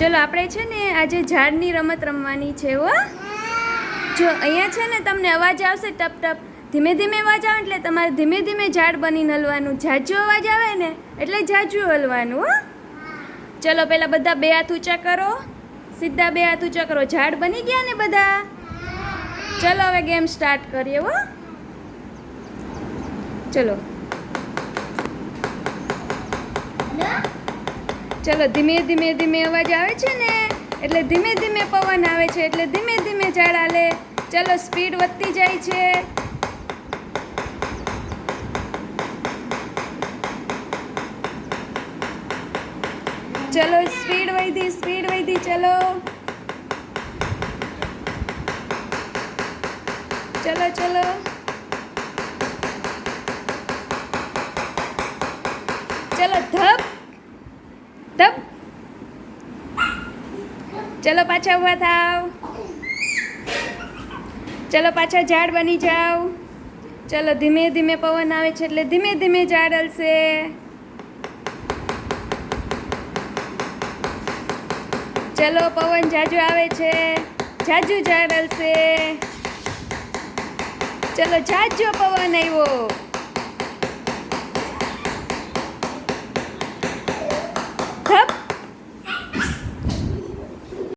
ચલો આપણે છે ને આજે ઝાડની રમત રમવાની છે હો. જો અહીંયા છે ને તમને અવાજ આવશે ટપ ટપ. ધીમે ધીમે અવાજ આવે એટલે તમારે ધીમે ધીમે ઝાડ બનીને હલવાનું. જાજુ અવાજ આવે ને એટલે ઝાઝું હલવાનું હો. ચલો પહેલાં બધા બે હાથ ઊંચા કરો. સીધા બે હાથ ઊંચા કરો. ઝાડ બની ગયા ને બધા? ચલો હવે ગેમ સ્ટાર્ટ કરીએ હો. ચલો. ચલો ધીમે ધીમે ધીમે અવાજ આવે છે ને? એટલે ધીમે ધીમે પવન આવે છે, એટલે ધીમે ધીમે ઝાડ હાલે ચલો સ્પીડ વધતી જાય છે. ચલો સ્પીડ વધી સ્પીડ વધી, ચલો. ચલો ચલો. ચલો ધપ ધપ ચલો પાછા ઊભા થાવ. ચલો પાછા ઝાડ બની જાવ. ચલો ધીમે ધીમે પવન આવે છે એટલે ધીમે ધીમે ઝાડ હલશે. ચલો પવન જાજુ આવે છે. જાજુ ઝાડ હલશે. ચલો જાજો પવન આવ્યો.